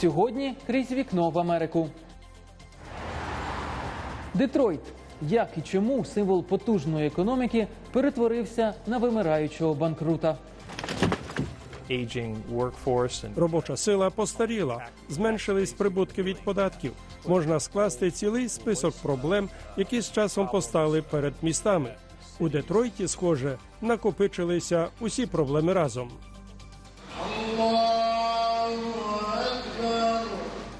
Сьогодні крізь вікно в Америку. Детройт. Як і чому символ потужної економіки перетворився на вимираючого банкрута? Робоча сила постаріла, зменшились прибутки від податків. Можна скласти цілий список проблем, які з часом постали перед містами. У Детройті, схоже, накопичилися усі проблеми разом.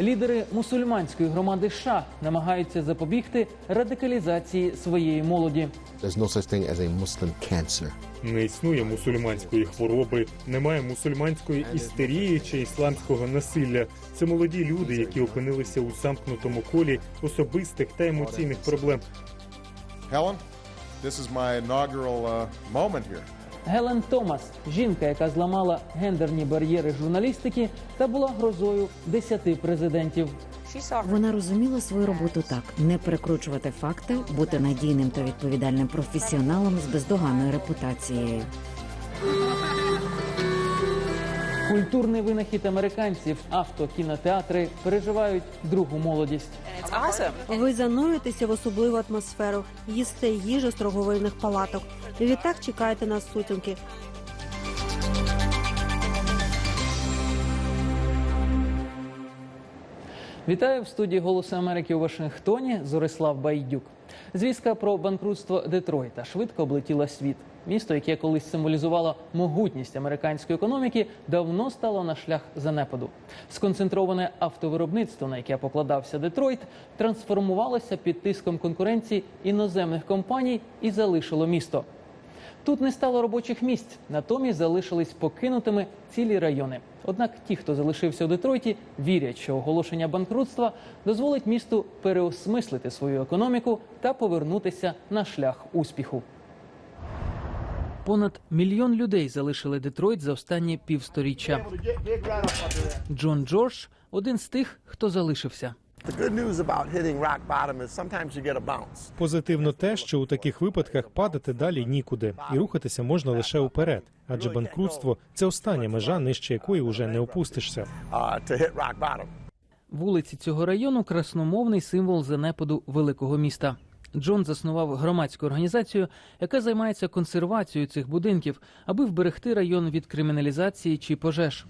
Лідери мусульманської громади США намагаються запобігти радикалізації своєї молоді. There's no such thing as a Muslim cancer. Не існує мусульманської хвороби, немає мусульманської істерії чи ісламського насилля. Це молоді люди, які опинилися у замкнутому колі особистих та емоційних проблем. Helen, this is my inaugural uh, moment here. Гелен Томас, жінка, яка зламала гендерні бар'єри журналістики та була грозою десяти президентів. Вона розуміла свою роботу так: не перекручувати факти, бути надійним та відповідальним професіоналом з бездоганною репутацією. Культурний винахід американців, авто, кінотеатри переживають другу молодість. Ви занурюєтеся в особливу атмосферу, їсте їжу з торговельних палаток. І відтак чекаєте на сутінки. Вітаю в студії Голосу Америки у Вашингтоні. Зорислав Байдюк. Звістка про банкрутство Детройта швидко облетіла світ. Місто, яке колись символізувало могутність американської економіки, давно стало на шлях занепаду. Сконцентроване автовиробництво, на яке покладався Детройт, трансформувалося під тиском конкуренції іноземних компаній і залишило місто. Тут не стало робочих місць, натомість залишились покинутими цілі райони. Однак ті, хто залишився у Детройті, вірять, що оголошення банкрутства дозволить місту переосмислити свою економіку та повернутися на шлях успіху. Понад мільйон людей залишили Детройт за останні півсторіччя. Джон Джордж один з тих, хто залишився. The good news about hitting rock bottom is sometimes you get a bounce. Позитивно те, що у таких випадках падати далі нікуди, і рухатися можна лише уперед. Адже банкрутство це остання межа, нижче якої уже не опустишся. Uh, to hit. Вулиці цього району красномовний символ занепаду великого міста. Джон заснував громадську організацію, яка займається консервацією цих будинків, аби вберегти район від криміналізації чи пожеж.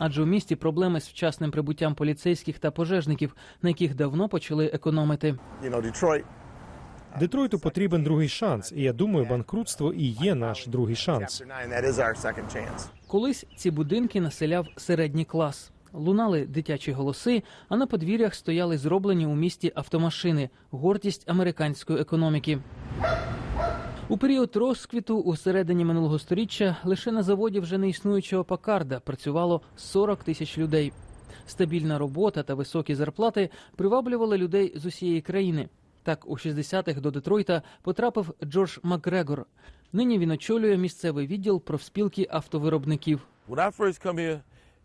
Адже у місті проблеми з вчасним прибуттям поліцейських та пожежників, на яких давно почали економити. Детройту потрібен другий шанс, і я думаю, банкрутство і є наш другий шанс. Chapter 9, that is our second chance. Колись ці будинки населяв середній клас. Лунали дитячі голоси, а на подвір'ях стояли зроблені у місті автомашини, гордість американської економіки. У період розквіту у середині минулого століття лише на заводі вже не існуючого Пакарда працювало 40 тисяч людей. Стабільна робота та високі зарплати приваблювали людей з усієї країни. Так, у 60-х до Детройта потрапив Джордж Макгрегор. Нині він очолює місцевий відділ профспілки автовиробників.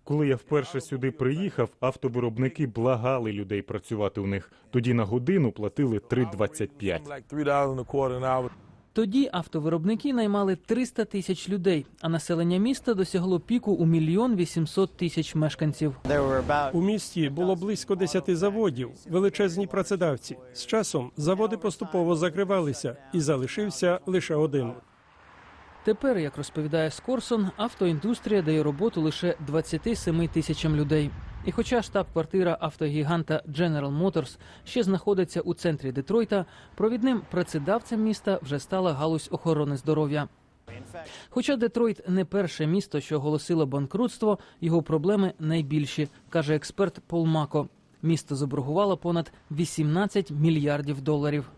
Коли я вперше сюди приїхав, автовиробники благали людей працювати у них. Тоді на годину платили 3,25. Тоді автовиробники наймали 300 тисяч людей, а населення міста досягло піку у мільйон 800 тисяч мешканців. У місті було близько 10 заводів, величезні працедавці. З часом заводи поступово закривалися, і залишився лише один. Тепер, як розповідає Скорсон, автоіндустрія дає роботу лише 27 тисячам людей. І хоча штаб-квартира автогіганта General Motors ще знаходиться у центрі Детройта, провідним працедавцем міста вже стала галузь охорони здоров'я. Хоча Детройт не перше місто, що оголосило банкрутство, його проблеми найбільші, каже експерт Пол Мако. Місто заборгувало понад 18 мільярдів доларів.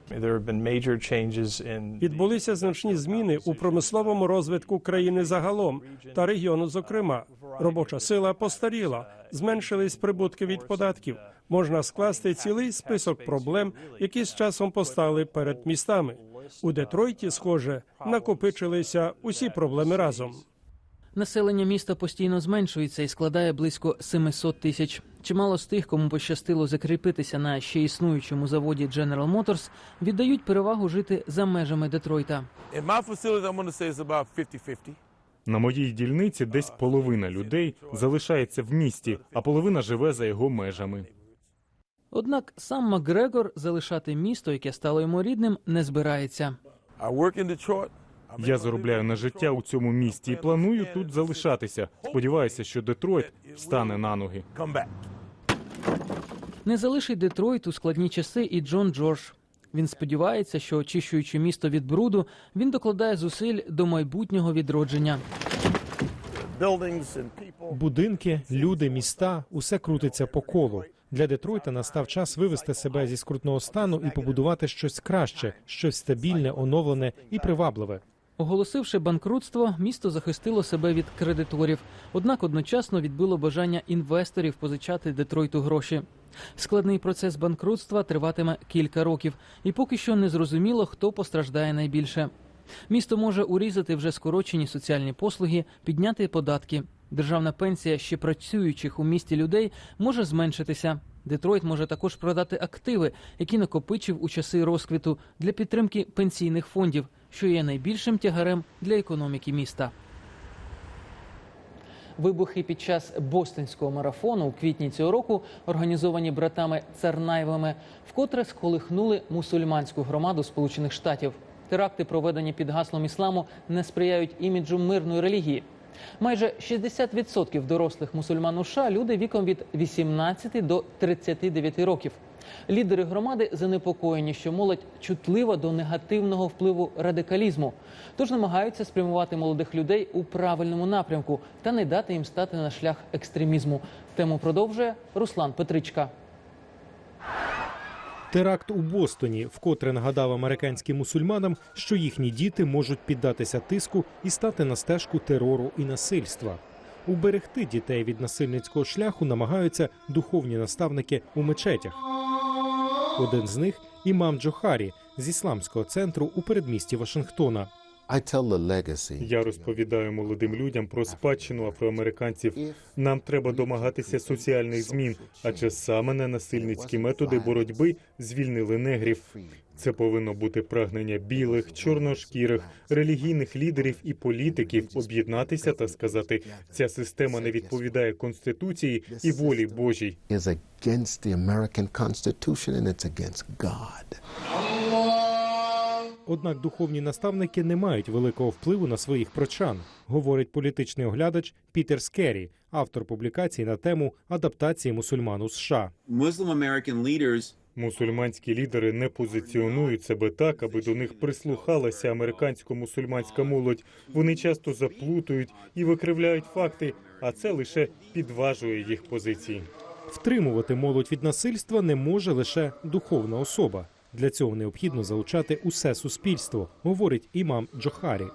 Відбулися значні зміни у промисловому розвитку країни загалом та регіону. Зокрема, робоча сила постаріла, зменшились прибутки від податків. Можна скласти цілий список проблем, які з часом постали перед містами. У Детройті, схоже, накопичилися усі проблеми разом. Населення міста постійно зменшується і складає близько 700 тисяч. Чимало з тих, кому пощастило закріпитися на ще існуючому заводі General Motors, віддають перевагу жити за межами Детройта. In my facility, I'm going to say it's about 50-50. На моїй дільниці десь половина людей залишається в місті, а половина живе за його межами. Однак сам Макгрегор залишати місто, яке стало йому рідним, не збирається. Я заробляю на життя у цьому місті і планую тут залишатися. Сподіваюся, що Детройт встане на ноги. Не залишить Детройт у складні часи і Джон Джордж. Він сподівається, що очищуючи місто від бруду, він докладає зусиль до майбутнього відродження. Будинки, люди, міста усе крутиться по колу. Для Детройта настав час вивести себе зі скрутного стану і побудувати щось краще, щось стабільне, оновлене і привабливе. Оголосивши банкрутство, місто захистило себе від кредиторів, однак одночасно відбило бажання інвесторів позичати Детройту гроші. Складний процес банкрутства триватиме кілька років, і поки що не зрозуміло, хто постраждає найбільше. Місто може урізати вже скорочені соціальні послуги, підняти податки. Державна пенсія ще працюючих у місті людей може зменшитися. Детройт може також продати активи, які накопичив у часи розквіту для підтримки пенсійних фондів, що є найбільшим тягарем для економіки міста. Вибухи під час бостонського марафону у квітні цього року, організовані братами Царнаєвими, вкотре сколихнули мусульманську громаду Сполучених Штатів. Теракти, проведені під гаслом ісламу, не сприяють іміджу мирної релігії. Майже 60% дорослих мусульман у США – люди віком від 18 до 39 років. Лідери громади занепокоєні, що молодь чутлива до негативного впливу радикалізму, тож намагаються спрямувати молодих людей у правильному напрямку та не дати їм стати на шлях екстремізму. Тему продовжує Руслан Петричка. Теракт у Бостоні вкотре нагадав американським мусульманам, що їхні діти можуть піддатися тиску і стати на стежку терору і насильства. Уберегти дітей від насильницького шляху намагаються духовні наставники у мечетях. Один з них імам Джохарі з ісламського центру у передмісті Вашингтона. Я розповідаю молодим людям про спадщину афроамериканців. Нам треба домагатися соціальних змін, адже саме ненасильницькі методи боротьби звільнили негрів. Це повинно бути прагнення білих, чорношкірих, релігійних лідерів і політиків об'єднатися та сказати, ця система не відповідає конституції і волі Божій. Однак духовні наставники не мають великого впливу на своїх прочан, говорить політичний оглядач Пітер Скеррі, автор публікацій на тему адаптації мусульман у США. Мусульманські лідери не позиціонують себе так, аби до них прислухалася американсько-мусульманська молодь. Вони часто заплутують і викривляють факти, а це лише підважує їх позиції. Втримувати молодь від насильства не може лише духовна особа. Для цього необхідно залучати усе суспільство, говорить імам Джохарі.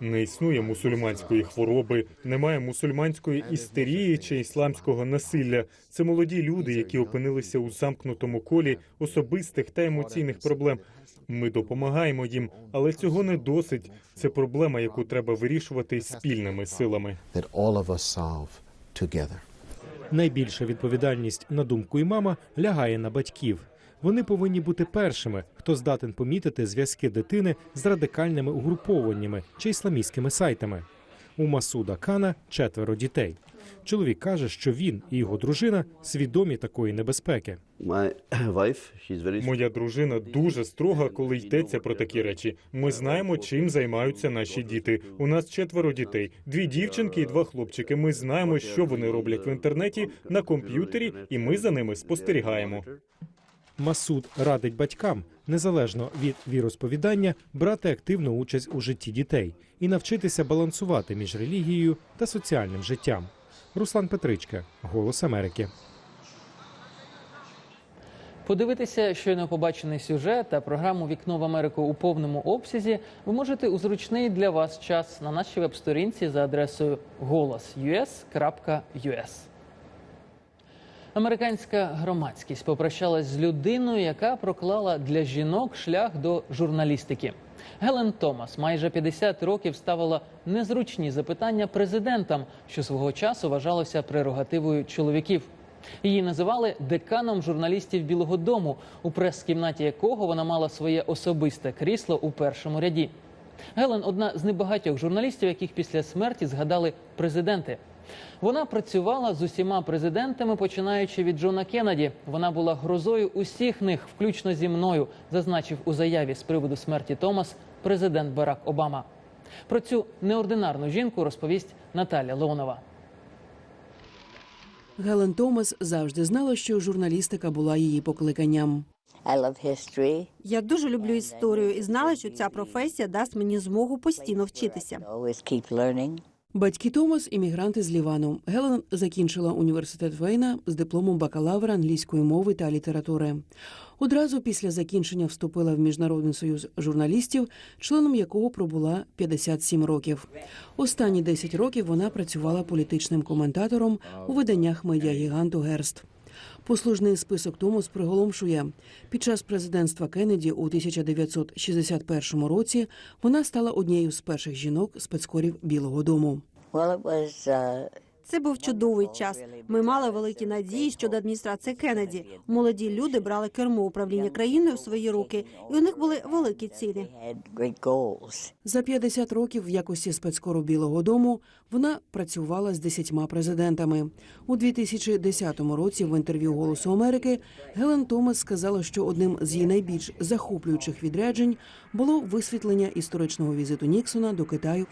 Не існує мусульманської хвороби, немає мусульманської істерії чи ісламського насилля. Це молоді люди, які опинилися у замкнутому колі особистих та емоційних проблем. Ми допомагаємо їм, але цього не досить. Це проблема, яку треба вирішувати спільними силами. Найбільша відповідальність, на думку імама, лягає на батьків. Вони повинні бути першими, хто здатен помітити зв'язки дитини з радикальними угрупованнями чи ісламістськими сайтами. У Масуда Кана четверо дітей. Чоловік каже, що він і його дружина свідомі такої небезпеки. Моя дружина дуже строга, коли йдеться про такі речі. Ми знаємо, чим займаються наші діти. У нас четверо дітей: дві дівчинки і два хлопчики. Ми знаємо, що вони роблять в інтернеті на комп'ютері, і ми за ними спостерігаємо. Масуд радить батькам, незалежно від віросповідання, брати активну участь у житті дітей і навчитися балансувати між релігією та соціальним життям. Руслан Петричка, Голос Америки. Подивитися щойно побачений сюжет та програму Вікно в Америку у повному обсязі ви можете у зручний для вас час на нашій веб-сторінці за адресою голос.us.us. Американська громадськість попрощалась з людиною, яка проклала для жінок шлях до журналістики. Гелен Томас майже 50 років ставила незручні запитання президентам, що свого часу вважалося прерогативою чоловіків. Її називали деканом журналістів Білого Дому, у прес-кімнаті якого вона мала своє особисте крісло у першому ряді. Гелен одна з небагатьох журналістів, яких після смерті згадали президенти. Вона працювала з усіма президентами, починаючи від Джона Кеннеді. Вона була грозою усіх них, включно зі мною, зазначив у заяві з приводу смерті Томас президент Барак Обама. Про цю неординарну жінку розповість Наталя Леонова. Гелен Томас завжди знала, що журналістика була її покликанням. Я дуже люблю історію і знала, що ця професія дасть мені змогу постійно вчитися. Батьки Томас іммігранти з Лівану. Гелен закінчила університет Вейна з дипломом бакалавра англійської мови та літератури. Одразу після закінчення вступила в міжнародний союз журналістів, членом якого пробула 57 років. Останні 10 років вона працювала політичним коментатором у виданнях медіагіганту Герст. Послужний список Томас приголомшує. Під час президентства Кеннеді у 1961 році вона стала однією з перших жінок спецкорів Білого Дому. Це був чудовий час. Ми мали великі надії щодо адміністрації Кеннеді. Молоді люди брали кермо управління країною в свої руки, і у них були великі цілі. За 50 років в якості спецкору Білого Дому вона працювала з десятьма президентами. У 2010 році в інтерв'ю Голосу Америки Гелен Томас сказала, що одним з її найбільш захоплюючих відряджень було висвітлення історичного візиту Ніксона до Китаю.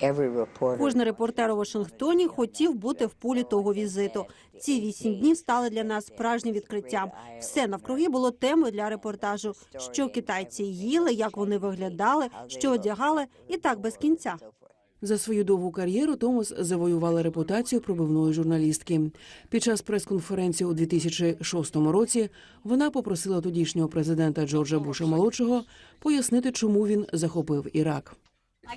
Кожен репортер у Вашингтоні хотів бути в полі того візиту. Ці вісім днів стали для нас справжнім відкриттям. Все навкруги було темою для репортажу. Що китайці їли, як вони виглядали, що одягали, і так без кінця. За свою довгу кар'єру Томас завоювала репутацію пробивної журналістки. Під час прес-конференції у 2006 році вона попросила тодішнього президента Джорджа Буша молодшого пояснити, чому він захопив Ірак.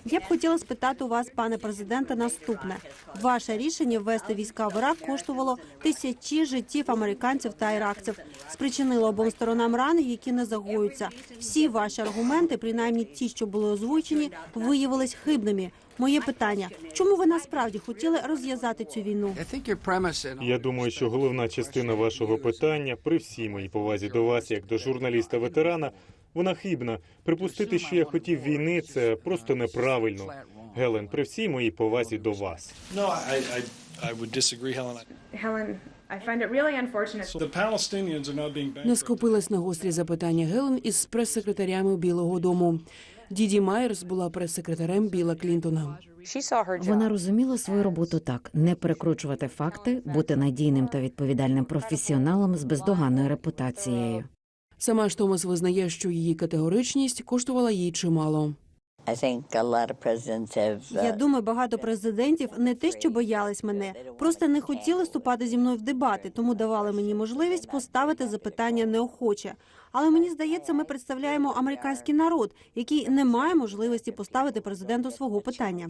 Я б хотіла спитати у вас, пане президенте, наступне: ваше рішення ввести війська в Ірак коштувало тисячі життів американців та іракців, спричинило обом сторонам рани, які не загоюються. Всі ваші аргументи, принаймні ті, що були озвучені, виявились хибними. Моє питання: чому ви насправді хотіли розв'язати цю війну? Я думаю, що головна частина вашого питання, при всій моїй повазі до вас, як до журналіста-ветерана, вона хибна. Припустити, що я хотів війни, це просто неправильно. Гелен, при всій моїй повазі до вас. Being Не скупилась на гострі запитання Гелен із прес-секретарями Білого Дому. Діді Майерс була прес-секретарем Біла Клінтона. Вона розуміла свою роботу так: не перекручувати факти, бути надійним та відповідальним професіоналом з бездоганною репутацією. Сама ж Томас визнає, що її категоричність коштувала їй чимало. Uh, Я думаю, багато президентів не те, що боялись мене, просто не хотіли вступати зі мною в дебати, тому давали мені можливість поставити запитання неохоче. Але мені здається, ми представляємо американський народ, який не має можливості поставити президенту свого питання.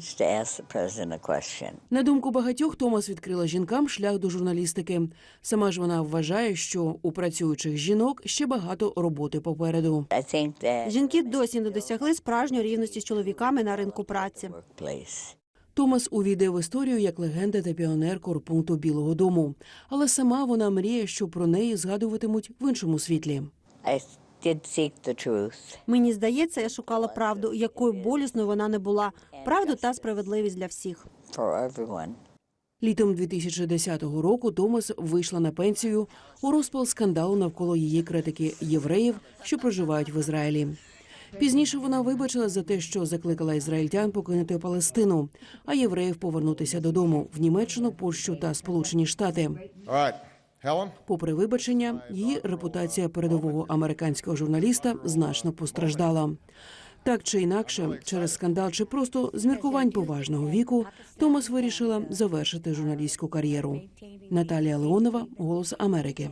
На думку багатьох, Томас відкрила жінкам шлях до журналістики. Сама ж вона вважає, що у працюючих жінок ще багато роботи попереду. Жінки досі не досягли справжньої рівності з чоловіками на ринку праці. Томас увійде в історію як легенда та піонер корпункту Білого Дому. Але сама вона мріє, що про неї згадуватимуть в іншому світлі. I did seek the truth. Мені здається, я шукала правду, якою болісною вона не була. Правду та справедливість для всіх. For everyone. Літом 2010 року Томас вийшла на пенсію у розпал скандалу навколо її критики євреїв, що проживають в Ізраїлі. Пізніше вона вибачила за те, що закликала ізраїльтян покинути Палестину, а євреїв повернутися додому в Німеччину, Польщу та Сполучені Штати. All right, Helen. Попри вибачення, її репутація передового американського журналіста значно постраждала. Так чи інакше, через скандал чи просто з міркувань поважного віку, Томас вирішила завершити журналістську кар'єру. Наталія Леонова, Голос Америки.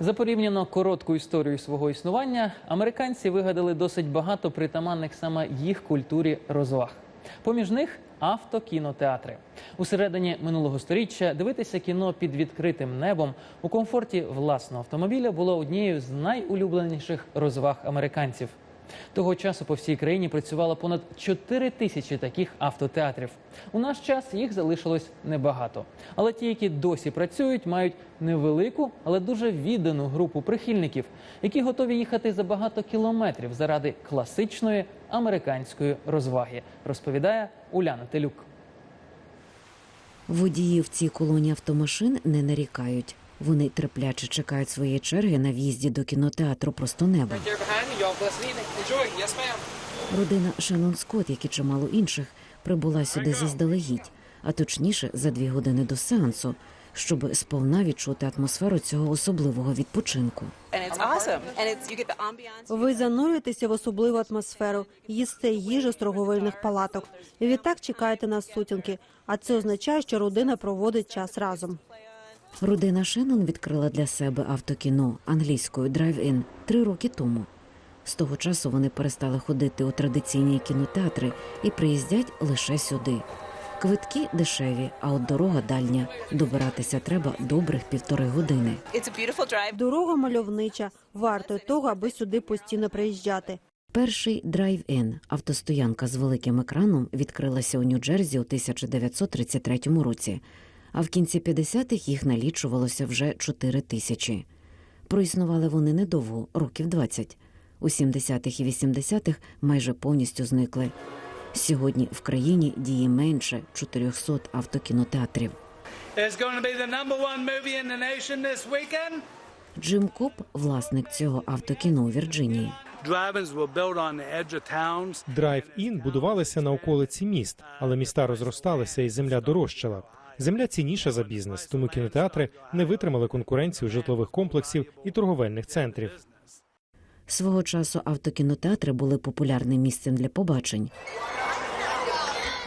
За порівняно коротку історію свого існування американці вигадали досить багато притаманних саме їх культурі розваг. Поміж них автокінотеатри. У середині минулого століття дивитися кіно під відкритим небом у комфорті власного автомобіля було однією з найулюбленіших розваг американців. Того часу по всій країні працювало понад 4 тисячі таких автотеатрів. У наш час їх залишилось небагато. Але ті, які досі працюють, мають невелику, але дуже віддану групу прихильників, які готові їхати за багато кілометрів заради класичної американської розваги, розповідає Уляна Телюк. Водії в цій колоні автомашин не нарікають. Вони терпляче чекають своєї черги на в'їзді до кінотеатру просто неба. Родина Шеннон Скотт, як і чимало інших, прибула сюди заздалегідь, а точніше за дві години до сеансу, щоб сповна відчути атмосферу цього особливого відпочинку. Ви занурюєтеся в особливу атмосферу, їсте їжу з торговельних палаток. І відтак чекаєте на сутінки. А це означає, що родина проводить час разом. Родина Шеннон відкрила для себе автокіно англійською драйв-ін три роки тому. З того часу вони перестали ходити у традиційні кінотеатри і приїздять лише сюди. Квитки дешеві, а от дорога дальня. Добиратися треба добрих півтори години. Дорога мальовнича, варто того, аби сюди постійно приїжджати. Перший драйв-ін автостоянка з великим екраном відкрилася у Нью-Джерсі у 1933 році, а в кінці 50-х їх налічувалося вже 4 тисячі. Проіснували вони недовго, років 20. У 70-х і 80-х майже повністю зникли. Сьогодні в країні діє менше 400 автокінотеатрів. Джим Коп, власник цього автокіно у Вірджинії. Драйв-ін будувалися на околиці міст, але міста розросталися і земля дорожчала. Земля цінніша за бізнес, тому кінотеатри не витримали конкуренцію житлових комплексів і торговельних центрів. Свого часу автокінотеатри були популярним місцем для побачень.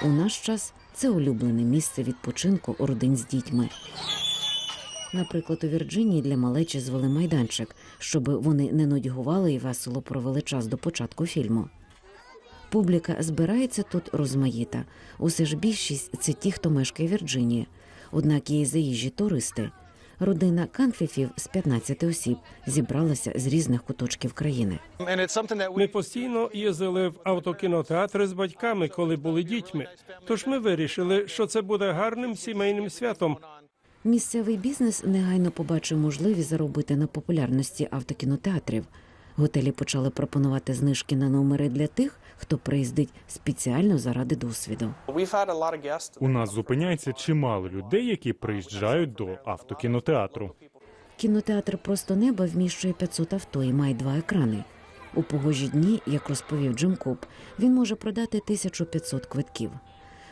У наш час це улюблене місце відпочинку у родин з дітьми. Наприклад, у Вірджинії для малечі звели майданчик, щоб вони не нудьгували і весело провели час до початку фільму. Публіка збирається тут розмаїта. Усе ж більшість це ті, хто мешкає в Вірджинії. Однак є заїжджі туристи. Родина Канфіфів з 15 осіб зібралася з різних куточків країни. Ми постійно їздили в автокінотеатри з батьками, коли були дітьми. Тож ми вирішили, що це буде гарним сімейним святом. Місцевий бізнес негайно побачив можливість заробити на популярності автокінотеатрів. Готелі почали пропонувати знижки на номери для тих, хто приїздить спеціально заради досвіду. У нас зупиняється чимало людей, які приїжджають до автокінотеатру. Кінотеатр просто неба вміщує 500 авто і має два екрани. У погожі дні, як розповів Джим Коп, він може продати 1500 квитків.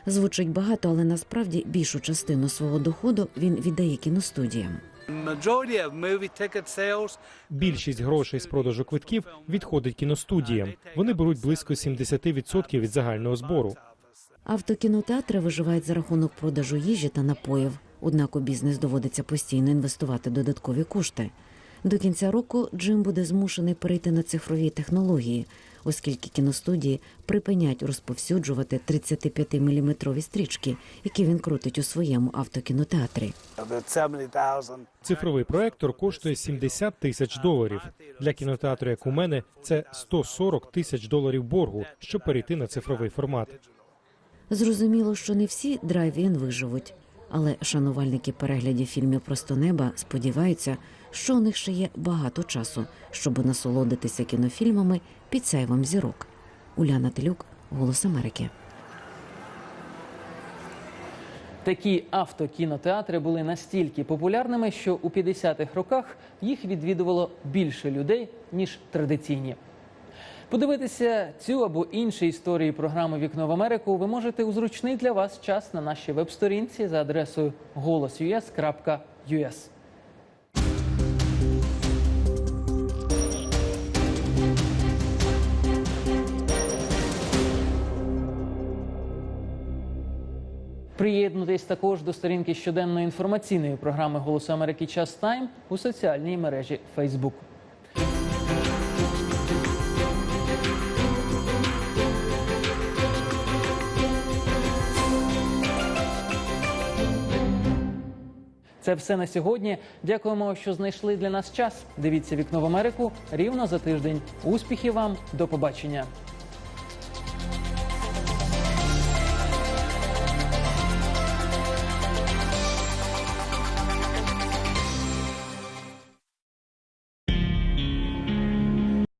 Звучить багато, але насправді більшу частину свого доходу він віддає кіностудіям. Majority of movie ticket sales Більшість грошей з продажу квитків відходить кіностудіям. Вони беруть близько 70% від загального збору. Автокінотеатри виживають за рахунок продажу їжі та напоїв. Однак у бізнес доводиться постійно інвестувати додаткові кошти. До кінця року Джим буде змушений перейти на цифрові технології, оскільки кіностудії припинять розповсюджувати 35-мм стрічки, які він крутить у своєму автокінотеатрі. at 70,000. Цифровий проектор коштує 70 тисяч доларів. Для кінотеатру, як у мене, це 140 тисяч доларів боргу, щоб перейти на цифровий формат. Зрозуміло, що не всі драйв-ін виживуть, але шанувальники переглядів фільмів Просто неба сподіваються, що у них ще є багато часу, щоб насолодитися кінофільмами під сяйвом зірок. Уляна Телюк, Голос Америки. Такі автокінотеатри були настільки популярними, що у 50-х роках їх відвідувало більше людей ніж традиційні. Подивитися цю або інші історії програми Вікно в Америку ви можете у зручний для вас час на нашій веб-сторінці за адресою голос.us.us. Приєднуйтесь також до сторінки щоденної інформаційної програми Голосу Америки Час Тайм у соціальній мережі Facebook. Це все на сьогодні. Дякуємо, що знайшли для нас час. Дивіться вікно в Америку рівно за тиждень. Успіхів вам, до побачення.